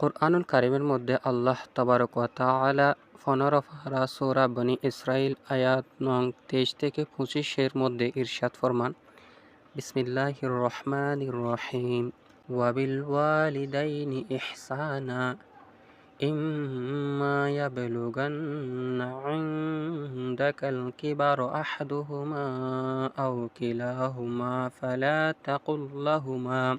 কোরআনুল কারিমের মধ্যে আল্লাহ তবারক ওয়া তাআলা পনেরো ফারা সূরা বনি ইসরাইল আয়াত নং তেইশ থেকে পঁচিশের মধ্যে ইরশাদ ফরমান বিসমিল্লাহির রহমানির রহিম ওয়াবিল ওয়ালিদাইনি ইহসানা إما يبلغن عندك الكبر أحدهما أو كلاهما فلا تقل لهما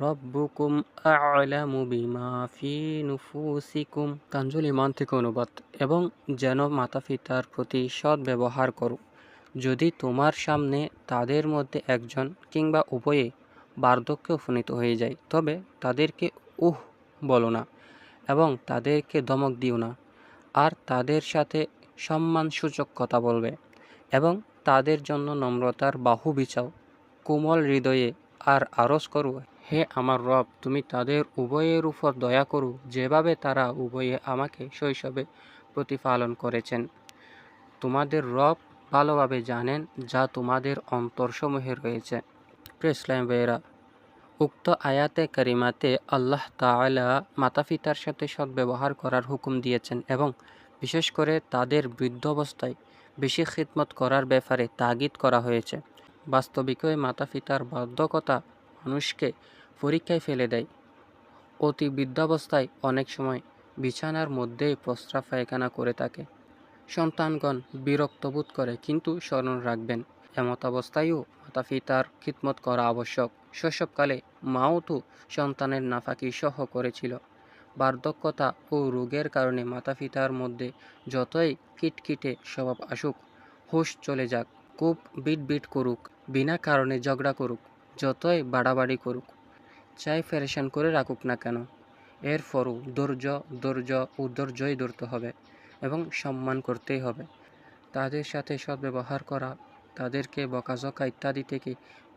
রব্বুকুম আ'লামু বিমা ফি নুফুসিকুম তানজুল ইমান থেকে অনুবাদ এবং যেন মাতা পিতার প্রতি সৎ ব্যবহার করো। যদি তোমার সামনে তাদের মধ্যে একজন কিংবা উভয়ে বার্ধক্যে উপনীত হয়ে যায়, তবে তাদেরকে উহ বলো না এবং তাদেরকে ধমক দিও না। আর তাদের সাথে সম্মানসূচক কথা বলবে এবং তাদের জন্য নম্রতার বাহু বিছাও। কোমল হৃদয়ে আর আরজ করো। হে আমার রব, তুমি তাদের উভয়ের উপর দয়া করো, যেভাবে তারা উভয়ে আমাকে শৈশবে প্রতিপালন করেছেন। তোমাদের রব ভালোভাবে জানেন যা তোমাদের অন্তরসমূহে রয়েছে। প্রেসলাম বেরা উক্ত আয়াতে করিমাতে আল্লাহ তাআলা মাতা পিতার সাথে সদ্ব্যবহার করার হুকুম দিয়েছেন এবং বিশেষ করে তাদের বৃদ্ধ অবস্থায় বেশি খিদমত করার ব্যাপারে তাগিদ করা হয়েছে। বাস্তবিকই মাতা পিতার বাধ্যকতা মানুষকে পরীক্ষায় ফেলে দেয়। অতি বৃদ্ধাবস্থায় অনেক সময় বিছানার মধ্যেই প্রস্রাব পায়খানা করে থাকে। সন্তানগণ বিরক্ত বোধ করে কিন্তু স্মরণ রাখবেন। এমত অবস্থায়ও মাতা পিতার খিদমত করা আবশ্যক। শৈশবকালে মাও তো সন্তানের নাফাকি সহ করেছিল। বার্ধক্যতা ও রোগের কারণে মাতা পিতার মধ্যে যতই কিটকিটে স্বভাব আসুক, হুশ চলে যাক। খুব বিট বিট করুক, বিনা কারণে ঝগড়া করুক, যতই বাড়াবাড়ি করুক। চাই ফেরেশান করে রাখুক না কেন, এরপরও ধৈর্য ধৈর্য ও ধৈর্যই ধরতে হবে এবং সম্মান করতেই হবে। তাদের সাথে সদ্ব্যবহার করা, তাদেরকে বকাঝকা ইত্যাদি থেকে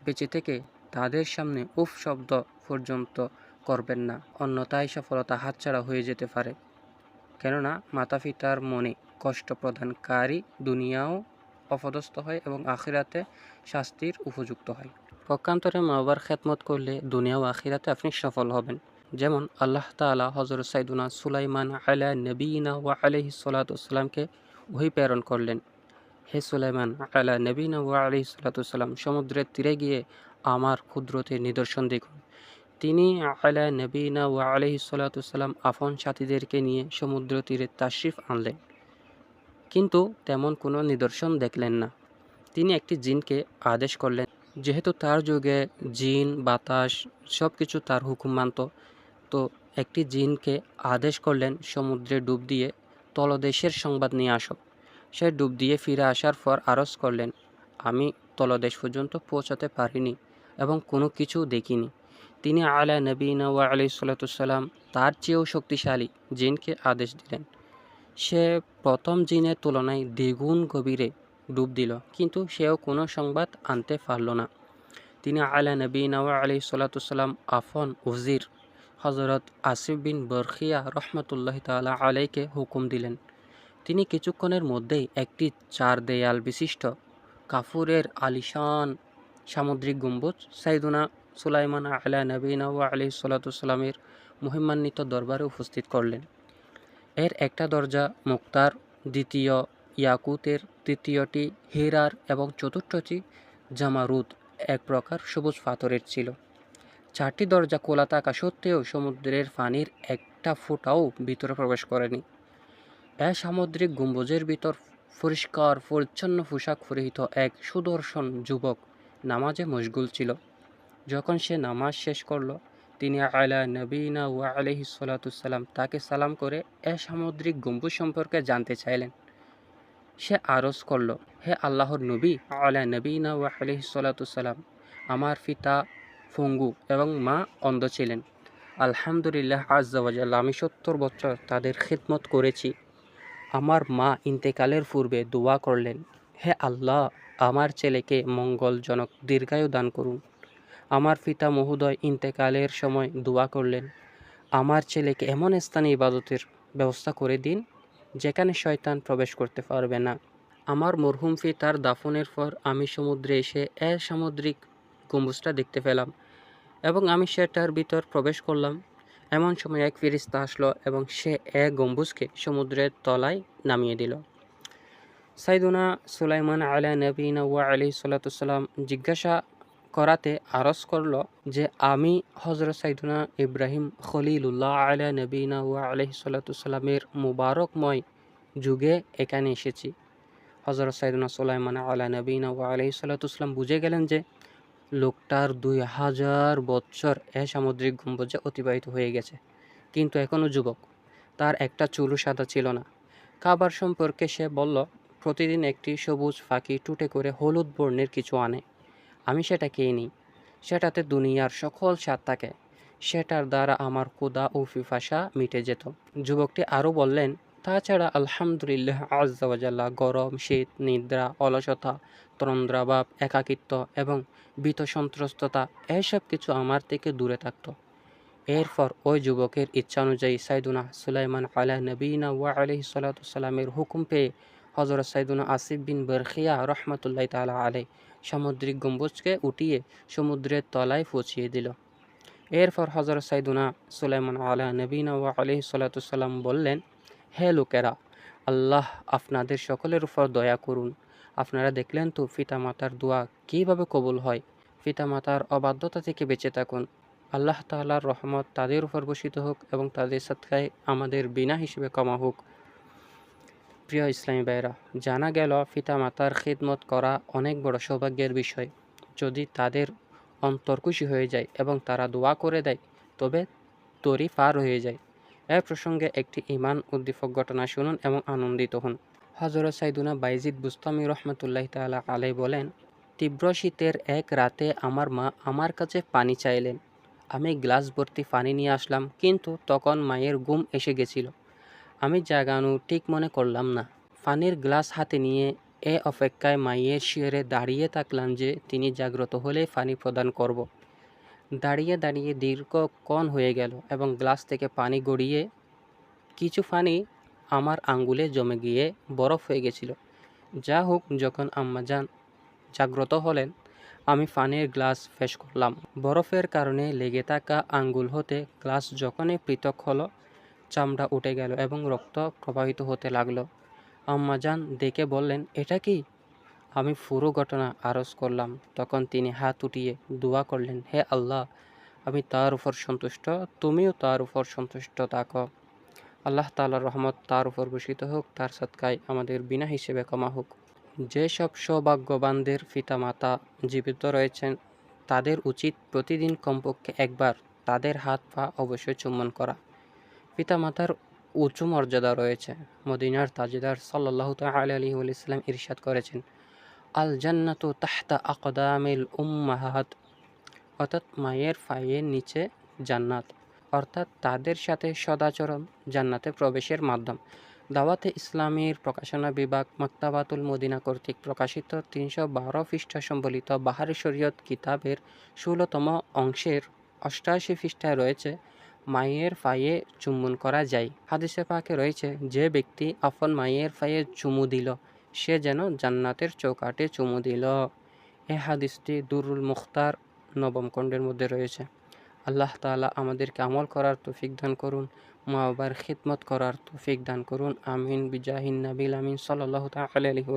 বেঁচে থেকে তাদের সামনে উফ শব্দ পর্যন্ত করবেন না, অন্যথায় সফলতা হাতছাড়া হয়ে যেতে পারে। কেননা মাতা পিতার মনে কষ্ট প্রদানকারী দুনিয়াও অপদস্থ হয় এবং আখিরাতে শাস্তির উপযুক্ত হয়। পক্ষান্তরে মা বাবার খেদমত করলে দুনিয়া ও আখিরাতে আপনি সফল হবেন। যেমন আল্লাহ তালা হজরত সাইদুনা সুলাইমান আলা নবীনা ওয়া আলহি সালাতামকে ওহি প্রেরণ করলেন। হে সুলাইমান আলা নবীনা ওয়া আলহি সালাতাম সমুদ্রের তীরে গিয়ে আমার ক্ষুদ্রতে নিদর্শন দেখুন। তিনি আলা নবীনা ওয়া আলহি সালাতাম আফন সাথীদেরকে নিয়ে সমুদ্র তীরে তাশরিফ আনলেন। কিন্তু তেমন কোনো নিদর্শন দেখলেন না। তিনি একটি জিনকে আদেশ করলেন যেহেতু তার যুগে জিন, বাতাস সব কিছু তার হুকুম মানত, তো একটি জিনকে আদেশ করলেন সমুদ্রে ডুব দিয়ে তলদেশের সংবাদ নিয়ে আসো। সে ডুব দিয়ে ফিরে আসার পর আরজ করলেন, আমি তলদেশ পর্যন্ত পৌঁছাতে পারিনি এবং কোনো কিছু দেখিনি। তিনি আলা নবীনা ওয়া আলি সাল্লাতুসাল্লাম তার চেয়েও শক্তিশালী জিনকে আদেশ দিলেন। সে প্রথম জিনের তুলনায় দ্বিগুণ গভীরে ডুব দিল, কিন্তু সেও কোনো সংবাদ আনতে পারল না। তিনি আলা নবী নওয়া আলি সাল্লাতুসাল্লাম আফন উজির। হজরত আসিফ বিন বরখিয়া রহমতুল্লাহ তালা আলাইকে হুকুম দিলেন, তিনি কিছুক্ষণের মধ্যেই একটি চার দেয়াল বিশিষ্ট কাফুরের আলিশান সামুদ্রিক গম্বুজ সাইদুনা সুলাইমান আলা নবীন আলি সাল্লাতুসাল্লামের মহিমান্বিত দরবারে উপস্থিত করলেন। এর একটা দরজা মুক্তার, দ্বিতীয় ইয়াকুতের তৃতীয়টি হীরার এবং চতুর্থটি জামারুদ এক প্রকার সবুজ পাথরের ছিল। চারটি দরজা খোলা থাকা সত্ত্বেও সমুদ্রের পানির একটা ফোঁটাও ভিতরে প্রবেশ করেনি। এ সামুদ্রিক গম্বুজের ভিতর পরিষ্কার, পরিচ্ছন্ন পোশাক পরিহিত এক সুদর্শন যুবক নামাজে মশগুল ছিল। যখন সে নামাজ শেষ করল, তিনি আলা নবীনা ওয়া আলহি সালাতুসাল্লাম তাকে সালাম করে এ সামুদ্রিক গম্বুজ সম্পর্কে জানতে চাইলেন। সে আরজ করল, হে আল্লাহর নবী, আলা নবীনা ওয়া আলহি আমার পিতা ফঙ্গু এবং মা অন্ধ ছিলেন। আলহামদুলিল্লাহ আজ্জাওয়াজাল আমি সত্তর বছর তাদের খিদমত করেছি। আমার মা ইন্তেকালের পূর্বে দোয়া করলেন, হে আল্লাহ, আমার ছেলেকে মঙ্গলজনক দীর্ঘায়ু দান করুন। আমার পিতা মহোদয় ইন্তেকালের সময় দোয়া করলেন, আমার ছেলেকে এমন স্থানে ইবাদতের ব্যবস্থা করে দিন যেখানে শয়তান প্রবেশ করতে পারবে না। আমার মরহুম পিতার দাফনের পর আমি সমুদ্রে এসে এ সামুদ্রিক গম্বুজটা দেখতে পেলাম এবং আমি সেটার ভিতর প্রবেশ করলাম। এমন সময় এক ফিরিস্তা আসলো এবং সে এক গম্বুজকে সমুদ্রের তলায় নামিয়ে দিল। সাইদুনা সুলাইমান আলা নবীন ওয়া আলি সাল্লাতুসাল্লাম জিজ্ঞাসা করাতে আরজ করল যে আমি হজরত সাইদুনা ইব্রাহিম খলিলুল্লাহ আলা নবীনা ওয়া আলহি সাল্লাতুসাল্লামের মুবারকময় যুগে এখানে এসেছি। হজরত সাইদুনা সুলাইমান আলা নবীনা ওয়া আলহি সাল্লাতুসাল্লাম বুঝে গেলেন যে লোকটার দুই হাজার বছর এ সামুদ্রিক গম্বুজে অতিবাহিত হয়ে গেছে। কিন্তু এখনও যুবক তার একটা চুলু সাদা ছিল না। খাবার সম্পর্কে সে বলল, প্রতিদিন একটি সবুজ ফাঁকি টুটে করে হলুদ বর্ণের কিছু আনে। আমি সেটা খেয়ে নিই। সেটাতে দুনিয়ার সকল স্বাদ থাকে। সেটার দ্বারা আমার ক্ষুদা ও ফিফাসা মিটে যেত। যুবকটি আরও বললেন, তাছাড়া আলহামদুলিল্লাহ আজ্জাওয়াজাল্লাহ গরম, শীত, নিদ্রা, অলসতা তন্দ্রাভাব একাকিত্ব এবং ভীত সন্ত্রস্ততা, এসব কিছু আমার থেকে দূরে থাকতো। এরপর ওই যুবকের ইচ্ছা অনুযায়ী সাইদুনা সুলাইমান আলা নবীনা ওয়া আলহি সাল্লাতামের হুকুম পেয়ে হজরত সাইদুনা আসিফ বিন বরখিয়া রহমতুল্লাহ তালা আলাই সামুদ্রিক গম্বুজকে উঠিয়ে সমুদ্রের তলায় পৌঁছিয়ে দিল। এরপর হজরত সাইদুনা সুলাইমান আলা নবীনা ওয়া আলহি সাল্লাতাম বললেন, হে লোকেরা, আল্লাহ আপনাদের সকলের উপর দয়া করুন। আপনারা দেখলেন তো মাতার দোয়া কীভাবে কবুল হয়? মাতার অবাধ্যতা থেকে বেঁচে থাকুন। আল্লাহ তাল্লার রহমত তাদের উপর বসিত হোক এবং তাদের সৎকায় আমাদের বিনা হিসেবে কমা হোক। প্রিয় ইসলামী ভাইরা জানা গেল পিতা মাতার খিদমত করা অনেক বড় সৌভাগ্যের বিষয়। যদি তাদের অন্তর খুশি হয়ে যায় এবং তারা দোয়া করে দেয়, তবে তরি পার হয়ে যায়। এ প্রসঙ্গে একটি ইমান উদ্দীপক ঘটনা শুনুন এবং আনন্দিত হন। হজরত সাইদুনা বাইজিদ বুস্তামি রহমতুল্লাহ তালা আলাই বলেন, তীব্র শীতের এক রাতে আমার মা আমার কাছে পানি চাইলেন। আমি গ্লাস ভর্তি পানি নিয়ে আসলাম, কিন্তু তখন মায়ের ঘুম এসে গেছিল। আমি জাগানো ঠিক মনে করলাম না। পানির গ্লাস হাতে নিয়ে এ অপেক্ষায় মায়ের শিয়রে দাঁড়িয়ে থাকলাম যে তিনি জাগ্রত হলে পানি প্রদান করব। দাঁড়িয়ে দাঁড়িয়ে দীর্ঘ দীর্ঘক্ষণ হয়ে গেল এবং গ্লাস থেকে পানি গড়িয়ে কিছু পানি আমার আঙ্গুলে জমে গিয়ে বরফ হয়ে গেছিল। যা হোক, যখন আম্মাজান জাগ্রত হলেন, আমি পানির গ্লাস ফেস করলাম। বরফের কারণে লেগে থাকা আঙ্গুল হতে গ্লাস যখনই পৃথক হলো চামড়া উঠে গেল এবং রক্ত প্রবাহিত হতে লাগল। আম্মাজান দেখে বললেন, এটা কি? আমি পুরো ঘটনা আরজ করলাম। তখন তিনি হাত উঠিয়ে দোয়া করলেন, হে আল্লাহ, আমি তার উপর সন্তুষ্ট, তুমিও তার উপর সন্তুষ্ট থাকো। আল্লাহ তালার রহমত তার উপর বসিত হোক, তার সৎকায় আমাদের বিনা হিসেবে কমা হোক। যেসব সৌভাগ্যবানদের মাতা জীবিত রয়েছেন, তাদের উচিত প্রতিদিন কমপক্ষে একবার তাদের হাত পা অবশ্যই চুম্বন করা। পিতামাতার উঁচু মর্যাদা রয়েছে, মদিনার তাজিদার সাল্লাহ তাল আলী ইসলাম ইরশাদ করেছেন। আল জান্নাত তাহতা আকদামিল উম্মাহাত, অর্থাৎ মায়ের ফাইয়ের নিচে জান্নাত, অর্থাৎ তাদের সাথে সদাচরণ, জান্নাতে প্রবেশের মাধ্যম। দাওয়াতে ইসলামীর প্রকাশনা বিভাগ মাক্তাবাতুল মদিনা কর্তৃক প্রকাশিত তিনশো বারো পৃষ্ঠা সম্বলিত বাহারি শরীয়ত কিতাবের ষোলোতম অংশের অষ্টাশি পৃষ্ঠায় রয়েছে মায়ের ফাইয়ে চুম্বন করা যায়। হাদিসে পাকে রয়েছে, যে ব্যক্তি আপন মায়ের ফাইয়ে চুমু দিল, সে যেন জান্নাতের চৌকাটে চুমু দিল। এ হাদিসটি দুরুল মুখতার নবম খণ্ডের মধ্যে রয়েছে। আল্লাহ তালা আমাদেরকে আমল করার তৌফিক দান করুন, মা বাবার খিদমত করার তৌফিক দান করুন। আমিন, বিজাহিন, নাবিল আমিন সাল্লাহ তাল আলহি